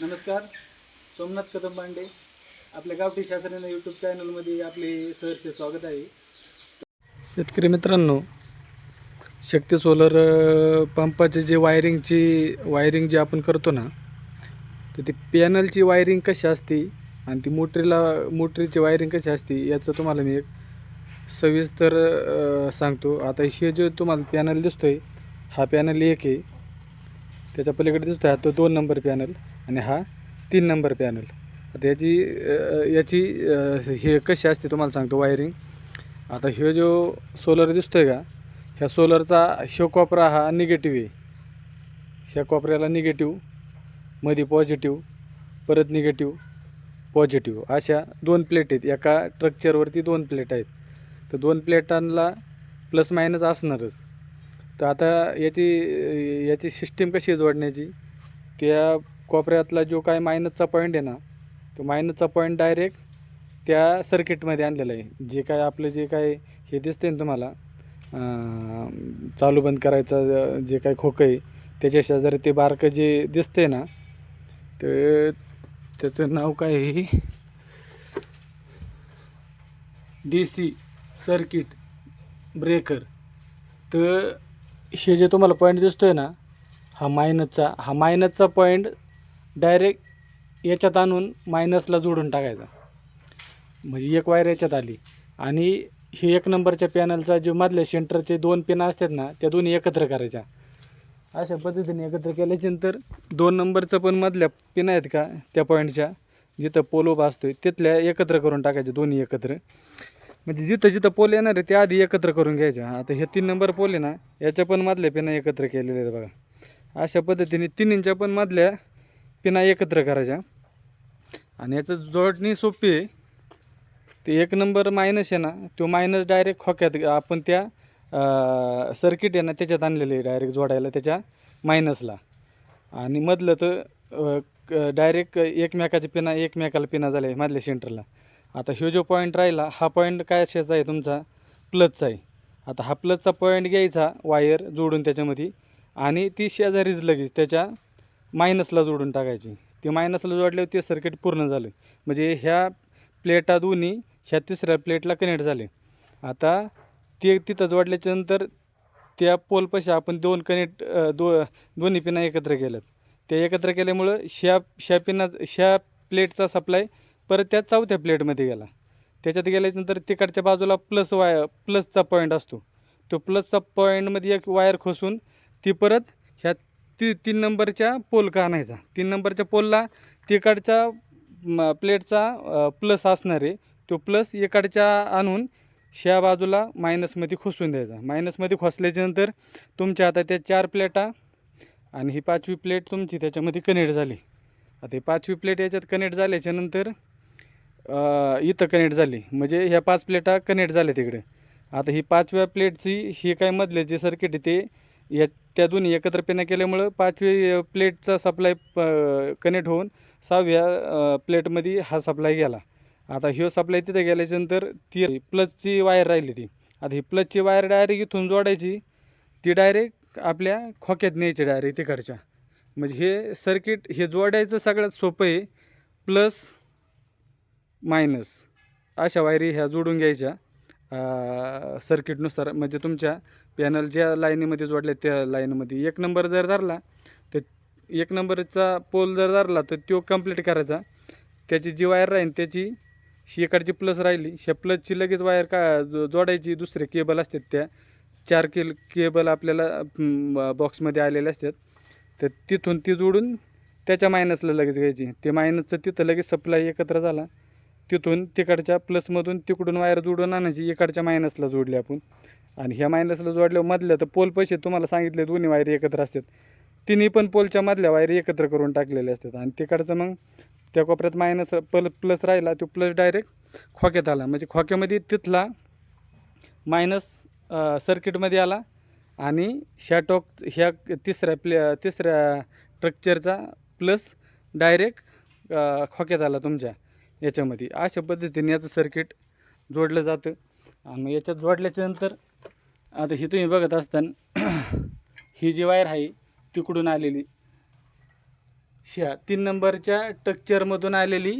नमस्कार सोमनाथ कदम पांडे. आपल्या गावठी शास्त्राने यूट्यूब चॅनलमध्ये आपले सहर्ष स्वागत आहे. शेतकरी मित्रांनो शक्ती सोलर पंपाचे जे वायरिंगची वायरिंग जे आपण करतो ना तर ती पॅनलची वायरिंग कशी असते आणि ती मोटरीला मोटरीची वायरिंग कशी असते याचं तुम्हाला मी एक सविस्तर सांगतो. आता हे जे तुम्हाला पॅनल दिसतोय हा पॅनल एक आहे. त्याच्या पलीकडे दिसतोय हा तो दोन नंबर पॅनल आणि हा तीन नंबर पॅनल आता याची याची हे कशी असते तुम्हाला सांगतो वायरिंग आता ह्यो जो सोलर दिसतोय का ह्या सोलरचा ह्यो कॉपरा हा निगेटिव्ह आहे. ह्या कॉपऱ्याला निगेटिव्हमध्ये पॉझिटिव्ह परत निगेटिव्ह पॉझिटिव्ह अशा दोन प्लेट आहेत. एका स्ट्रक्चरवरती दोन प्लेट आहेत. तर दोन प्लेटांना प्लस मायनस असणारच. तर आता याची याची सिस्टीम कशी आहे जोडण्याची? त्या कोपऱ्यातला जो काय मायनसचा पॉईंट आहे ना तो मायनसचा पॉईंट डायरेक्ट त्या सर्किटमध्ये आणलेला आहे. जे काय आपलं जे काय हे दिसते ना तुम्हाला चालू बंद करायचं जे काय खोकं आहे त्याच्या शेजारी ते बारकं जे दिसते ना ते त्याचं नाव काय आहे? डी सी सर्किट ब्रेकर तर हे जे तुम्हाला पॉईंट दिसतो आहे ना हा मायनसचा हा मायनसचा पॉईंट डायरेक्ट याच्यात आणून मायनसला जोडून टाकायचा. म्हणजे एक वायर याच्यात आली. आणि हे एक नंबरच्या पॅनलचा जो मधल्या सेंटरचे दोन पिन असतात ना त्या दोन्ही एकत्र करायच्या. अशा पद्धतीने एकत्र केल्याच्यानंतर दोन नंबरचं पण मधल्या पिन आहेत का त्या पॉईंटच्या जिथं पोल उभा असतोय तिथल्या एकत्र करून टाकायचे दोन्ही एकत्र. म्हणजे जिथं जिथं पोल येणार आहे त्या आधी एकत्र करून घ्यायच्या आता हे तीन नंबर पोल आहे ना याच्या पण मधल्या पेनं एकत्र केलेल्या आहेत बघा. अशा पद्धतीने तिन्हींच्या पण मधल्या पिना एकत्र करायच्या. आणि याचं जोडणी सोपी आहे. ते एक नंबर मायनस आहे ना तो मायनस डायरेक्ट खोक्यात आपण त्या सर्किट आहे ना त्याच्यात आणलेले आहे डायरेक्ट जोडायला त्याच्या मायनसला आणि मधलं तर डायरेक्ट एकमेकाच्या पिना एकमेकाला पिना झाल्या मधल्या सेंटरला आता ह्यो जो पॉईंट राहिला हा पॉईंट काय असायचा आहे तुमचा? प्लसचा आहे. आता हा प्लसचा पॉईंट घ्यायचा वायर जोडून त्याच्यामध्ये. आणि ती शेजारीच लगेच त्याच्या मायनसला जोडून टाकायची. ते मायनसला जोडल्यावर ते सर्किट पूर्ण झालं. म्हणजे ह्या प्लेटा दोन्ही ह्या तिसऱ्या प्लेटला कनेक्ट झाले. आता ते तिथं जोडल्याच्या नंतर त्या पोलपाशी आपण दोन कनेक्ट दो दोन्ही पिना एकत्र केल्यात. त्या एकत्र केल्यामुळं ह्या ह्या पिना ह्या प्लेटचा सप्लाय परत त्या चौथ्या प्लेटमध्ये गेला. त्याच्यात गेल्याच्यानंतर तिकडच्या बाजूला प्लस वाय प्लसचा पॉईंट असतो. तो प्लसचा पॉईंटमध्ये एक वायर खोसून ती परत ह्या ती तीन नंबरच्या पोल का आणायचा. तीन नंबरच्या पोलला तिकडच्या प्लेटचा प्लस असणार आहे. तो प्लस इकडच्या आणून ह्या बाजूला मायनसमध्ये खोसून द्यायचा. मायनसमध्ये खोसल्याच्यानंतर तुमच्या आता त्या चार प्लेटा आणि ही पाचवी प्लेट तुमची त्याच्यामध्ये कनेक्ट झाली. आता ही पाचवी प्लेट याच्यात कनेक्ट झाल्याच्यानंतर इथं कनेक्ट झाली. म्हणजे ह्या पाच प्लेटा कनेक्ट झाल्या तिकडे. आता ही पाचव्या प्लेटची ही काय मधले जे सर्किट आहे ते या त्या दोन्ही एकत्र केल्यामुळं पाचवी प्लेटचा सप्लाय कनेक्ट होऊन सहाव्या प्लेटमध्ये हा सप्लाय गेला. आता ह्यो सप्लाय तिथे गेल्याच्यानंतर ती प्लसची वायर राहिली ती. आता ही प्लसची वायर डायरेक्ट इथून जोडायची ती डायरेक्ट आपल्या खोक्यात न्यायची डायरेक्ट तिकडच्या. म्हणजे हे सर्किट हे जोडायचं सगळ्यात सोपं आहे प्लस मायनस अशा वायरी ह्या जोडून घ्यायच्या. सर्किटनुसार म्हणजे तुमच्या पॅनल ज्या लाईनीमध्ये जोडल्या त्या लाईनमध्ये. एक नंबर जर धरला तर एक नंबरचा पोल जर धरला तर तो कंप्लीट करायचा. त्याची जी वायर राहील त्याची ही प्लस राहिली. शे प्लसची लगेच वायर का जो जोडायची दुसरे केबल असतात त्या चार केल केबल आपल्याला बॉक्समध्ये आलेले असतात. तर तिथून ती जोडून त्याच्या मायनसला लगेच घ्यायची. ते मायनसचं तिथं लगेच सप्लाय एकत्र झाला. तिथून तिकडच्या प्लसमधून तिकडून वायर जोडून आणायची इकडच्या मायनसला जोडली आपण. आणि ह्या मायनसला जोडल्यावर मधल्या तर पोल पैसे तुम्हाला सांगितले दोन्ही वायर एकत्र असतात. तिन्ही पण पोलच्या मधल्या वायर एकत्र करून टाकलेल्या असतात. आणि तिकडचं मग त्या कोपऱ्यात मायनस पल प्लस राहिला तो प्लस डायरेक्ट खोक्यात आला. म्हणजे खोक्यामध्ये तिथला मायनस सर्किटमध्ये आला आणि ह्या टॉक ह्या तिसऱ्या प्ले तिसऱ्या स्ट्रक्चरचा प्लस डायरेक्ट खोक्यात आला तुमच्या. याच्यामध्ये. अशा पद्धतीने याचं सर्किट जोडलं जातं. आणि याच्यात जोडल्याच्यानंतर आता ही तुम्ही बघत असताना ही जी वायर आहे तिकडून आलेली ह्या तीन नंबरच्या टक्चरमधून आलेली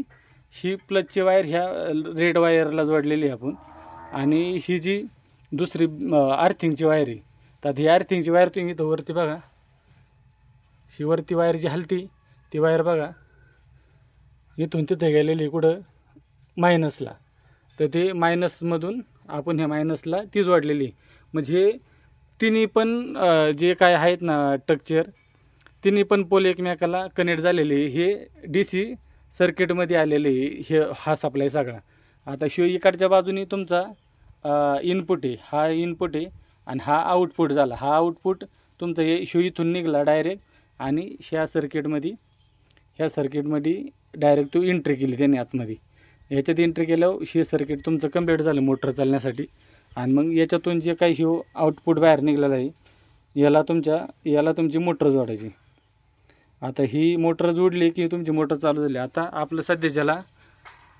ही प्लसची वायर ह्या रेड वायरला जोडलेली आहे आपण. आणि ही जी दुसरी आर्थिंगची वायर आहे. तर ही अर्थिंगची वायर तुम्ही इथं वरती बघा. ही वरती वायर जी हलती ती वायर बघा. इथून तिथे गेलेली आहे कुठं मायनसला तर ते मायनसमधून आपण ह्या मायनसला ती जोडलेली आहे. म्हणजे तिन्ही पण जे काय आहेत ना टक्चर तिन्ही पण पोल एकमेकाला कनेक्ट झालेले आहे. हे डी सी सर्किटमध्ये आलेले आहे. हे हा सप्लाय सगळा आता शिव इकडच्या बाजूनी तुमचा इनपुट आहे हा इनपुट आहे आणि हा आउटपुट झाला हा आउटपुट तुमचं हे शिव इथून निघाला डायरेक्ट आणि ह्या सर्किटमध्ये ह्या सर्किटमध्ये डायरेक्ट तू एंट्री केली त्याने आतमध्ये. याच्यात एंट्री केल्यावर हे सर्किट तुमचं कंप्लीट झालं मोटर चालण्यासाठी. आणि मग याच्यातून जे काही शिव आउटपुट बाहेर निघालेलं आहे याला तुमच्या याला तुमची मोटर जोडायची. आता ही मोटर जोडली की तुमची मोटर चालू झाली. आता आपलं सध्या ज्याला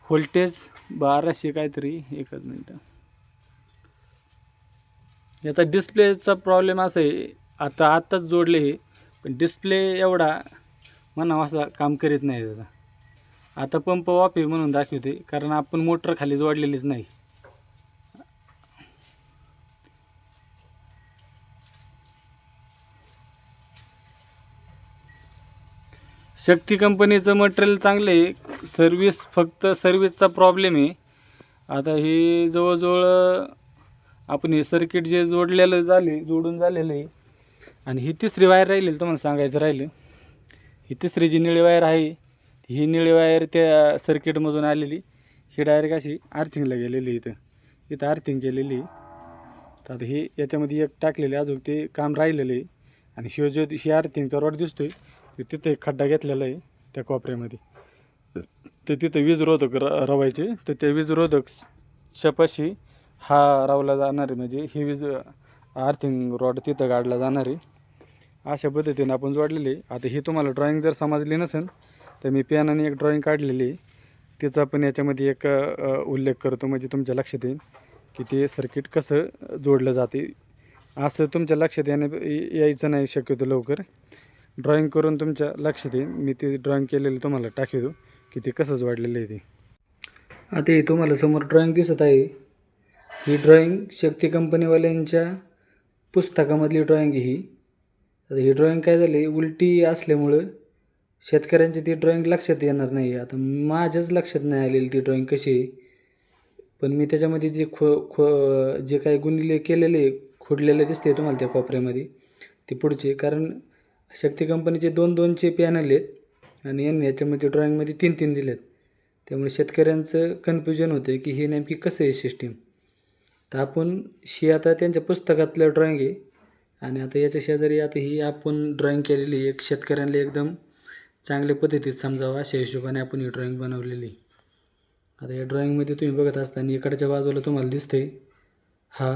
व्होल्टेज बाराशे काहीतरी एकच मिनटं. याचा डिस्प्लेचा प्रॉब्लेम असा आहे आता आत्ताच जोडले हे पण डिस्प्ले एवढा म्हणावं असं काम करीत नाही दादा. आता पंप ऑफ आहे म्हणून दाखवते कारण आपण मोटर खाली जोडलेलीच नाही. शक्ती कंपनीचं मटेरियल चांगलं आहे. सर्विस फक्त सर्विसचा प्रॉब्लेम आहे. आता हे जवळजवळ आपण हे सर्किट जे जोडलेलं झाले जोडून झालेलं आहे. आणि ही तिसरी वायर राहिली तुम्हाला सांगायचं राहिलं. ही तिसरी जी निळी वायर आहे ही निळी वायर त्या सर्किटमधून आलेली. ही डायरेक्ट अशी आर्थिंगला गेलेली इथं. इथं आर्थिंग केलेली. आहे. तर आता हे याच्यामध्ये एक टाकलेले अजून ते काम राहिलेलं आहे. आणि शिव जो ही आर्थिंगचा रोड दिसतो आहे तिथं एक खड्डा घेतलेला आहे त्या कोपऱ्यामध्ये. तर तिथं वीज रोधक र रवायचे. तर त्या वीज रोधक शपाशी हा रावला जाणार आहे. म्हणजे ही वीज आर्थिंग रॉड तिथं काढला जाणार आहे. अशा पद्धतीने आपण जोडलेली आहे. आता ही तुम्हाला ड्रॉईंग जर समजली नसेल तर मी पेनाने एक ड्रॉईंग काढलेली आहे. तिचा पण याच्यामध्ये एक उल्लेख करतो म्हणजे तुमच्या लक्षात येईल की ते सर्किट कसं जोडलं जाते. असं तुमच्या लक्षात येण्या यायचं नाही शक्यतो लवकर. ड्रॉईंग करून तुमच्या लक्षात येईल. मी ते ड्रॉईंग केलेलं तुम्हाला टाकतो की ते कसं जोडलेलं आहे ते. आता हे तुम्हाला समोर ड्रॉईंग दिसत आहे. ही ड्रॉईंग शक्ती कंपनीवाल्यांच्या पुस्तकामधली ड्रॉईंग ही. आता ही ड्रॉईंग काय झाली? उलटी असल्यामुळं शेतकऱ्यांची ती ड्रॉईंग लक्षात येणार नाही. आता माझ्याच लक्षात नाही आलेली ती ड्रॉईंग कशी आहे. पण मी त्याच्यामध्ये जे खो खो जे काही गुणिले केलेले खोडलेले दिसते तुम्हाला त्या कोपऱ्यामध्ये ते पुढचे. कारण शक्ती कंपनीचे दोन दोनचे पॅनल आहेत आणि यांनी याच्यामध्ये ड्रॉईंगमध्ये तीन तीन दिलेत. त्यामुळे शेतकऱ्यांचं कन्फ्युजन होतं की हे नेमकी कसं आहे सिस्टीम तर आपण शी आता त्यांच्या पुस्तकातलं ड्रॉईंग आहे. आणि आता याच्या शेजारी आता ही आपण ड्रॉईंग केलेली एक शेतकऱ्यांना एकदम चांगल्या पद्धतीत समजावं. अशा हिशोबाने आपण ही ड्रॉईंग बनवलेली आता या ड्रॉईंगमध्ये तुम्ही बघत असताना इकडच्या बाजूला तुम्हाला दिसते हा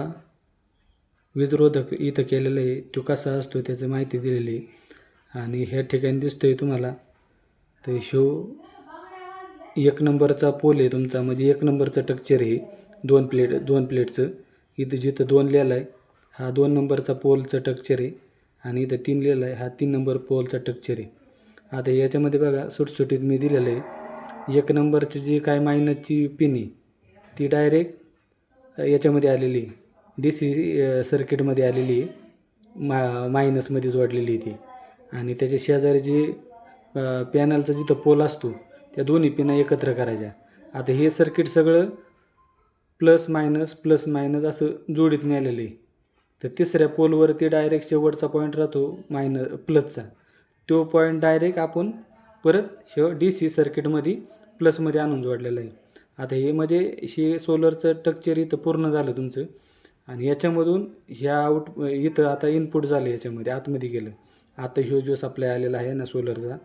वीजरोधक इथं केलेला आहे. तो कसा असतो त्याची माहिती दिलेली आहे. आणि ह्या ठिकाणी दिसतोय तुम्हाला. तर ह्यो एक नंबरचा पोल आहे तुमचा. म्हणजे एक नंबरचं टक्चर आहे. दोन प्लेट दोन प्लेटचं इथं जिथं दोन लिहिलं आहे हा दोन नंबरचा पोलचं टक्चर आहे आणि इथं तीन लिहिलं आहे हा तीन नंबर पोलचा टक्चर आहे. आता याच्यामध्ये बघा सुटसुटीत मी दिलेलं आहे. एक नंबरची जी काय मायनसची पिन आहे ती डायरेक्ट याच्यामध्ये आलेली आहे. डी सी सर्किटमध्ये आलेली आहे. मा मायनसमध्ये जोडलेली आहे ती. आणि त्याच्या शेजारी जी पॅनलचा जिथं पोल असतो त्या दोन्ही पिना एकत्र करायच्या. आता हे सर्किट सगळं प्लस मायनस प्लस मायनस असं जोडीत नेलेलं आहे. तर तिसऱ्या पोलवरती डायरेक्ट शेवटचा पॉईंट राहतो मायनर प्लसचा तो पॉईंट डायरेक्ट आपण परत हे डी सी सर्किटमध्ये प्लसमध्ये आणून जोडलेलं आहे. आता हे म्हणजे हे सोलरचं टक्चर इथं पूर्ण झालं तुमचं. आणि याच्यामधून ह्या आउट इथं आता इनपुट झालं याच्यामध्ये आतमध्ये गेलं. आता ह्यो जो सप्लाय आलेला आहे ना सोलरचा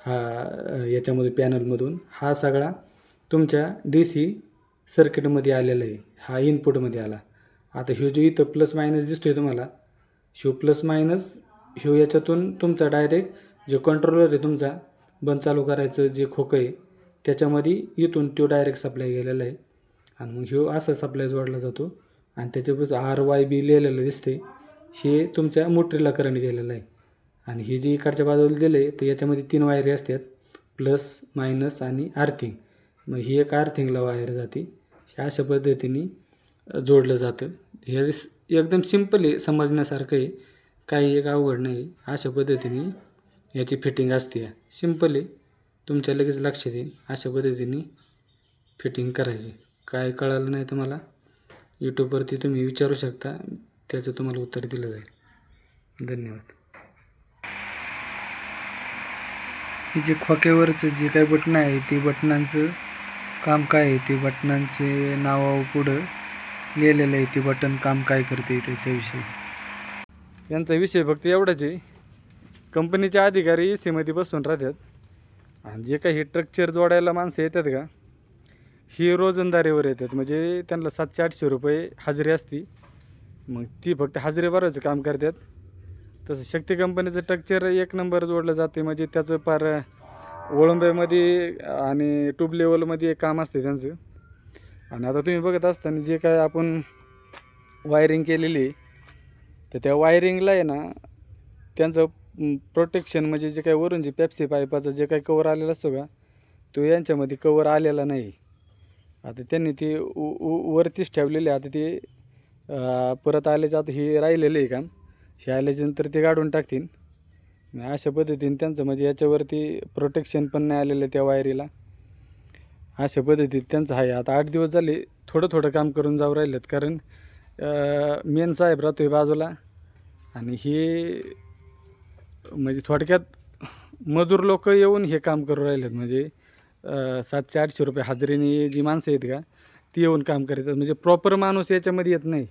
हा याच्यामध्ये पॅनलमधून हा सगळा तुमच्या डी सी सर्किटमध्ये आलेला आहे. हा इनपुटमध्ये आला. आता ह्यो जो इथं प्लस मायनस दिसतो आहे तुम्हाला ह्यो प्लस मायनस ह्यो याच्यातून तुमचा डायरेक्ट जो कंट्रोलर आहे तुमचा बंद चालू करायचं जे खोकं आहे त्याच्यामध्ये इथून तो डायरेक्ट सप्लाय गेलेला आहे. आणि मग ह्यो असा सप्लाय जोडला जातो. आणि त्याच्यापासून आर वाय बी लिहिलेलं दिसते हे तुमच्या मोटरीला करंट गेलेलं आहे. आणि हे जे इकडच्या बाजूला दिलं आहे तर याच्यामध्ये तीन वायरी असतात प्लस मायनस आणि आर्थिंग मग ही एक आर्थिंगला वायर जाते. हे अशा पद्धतीने जोडलं जातं. हे एकदम सिंपल आहे समजण्यासारखं आहे. काही एक अवघड नाही. अशा पद्धतीने याची फिटिंग असते. सिंपल आहे. तुमच्या लगेच लक्षात येईल. अशा पद्धतीने फिटिंग करायची. काय कळालं नाही तर मला यूट्यूबवरती तुम्ही विचारू शकता. त्याचं तुम्हाला उत्तर दिलं जाईल. धन्यवाद. हे जे खोक्यावरचं जे काही बटणं आहे ते बटनांचं काम काय आहे? ते बटनांचे नावापुढं लिहिलेलं आहे ते बटन काम काय करते त्याच्याविषयी. यांचा विषय फक्त एवढाच आहे. कंपनीचे अधिकारी ए सीमध्ये बसून राहतात. आणि जे काही ट्रक्चर जोडायला माणसं येतात का ही रोजंदारीवर येतात. म्हणजे त्यांना सातशे आठशे रुपये हजेरी असती. मग ती फक्त हजेरी भरायचं काम करतात. तसं शक्ती कंपनीचं स्ट्रक्चर एक नंबर जोडलं जाते. म्हणजे त्याचं पार ओळंब्यामध्ये आणि ट्यूब लेवलमध्ये काम असते त्यांचं. आणि आता तुम्ही बघत असताना जे काय आपण वायरिंग केलेली आहे तर त्या वायरिंगला आहे ना त्यांचं प्रोटेक्शन म्हणजे जे काही वरून जे पेप्सी पाईपाचं जे काही कवर आलेला असतो का तो यांच्यामध्ये कवर आलेला नाही. आता त्यांनी ते उ- उ- वरतीच ठेवलेले आता ते परत आल्याच्या आता हे राहिलेलं आहे काम हे आल्याच्यानंतर ते काढून टाकतील. अशा पद्धतीने त्यांचं म्हणजे याच्यावरती प्रोटेक्शन पण नाही आलेलं त्या वायरीला अशा पद्धतीत त्यांचं आहे. आता आठ दिवस झाले थोडं थोडं काम करून जाऊ राहिलेत. कारण मेन साहेब राहतोय बाजूला आणि हे म्हणजे थोडक्यात मजूर लोक येऊन हे काम करू राहिलेत. म्हणजे सातशे आठशे रुपये हजेरीने जी माणसं आहेत का ती येऊन काम करतात. म्हणजे प्रॉपर माणूस याच्यामध्ये येत नाही.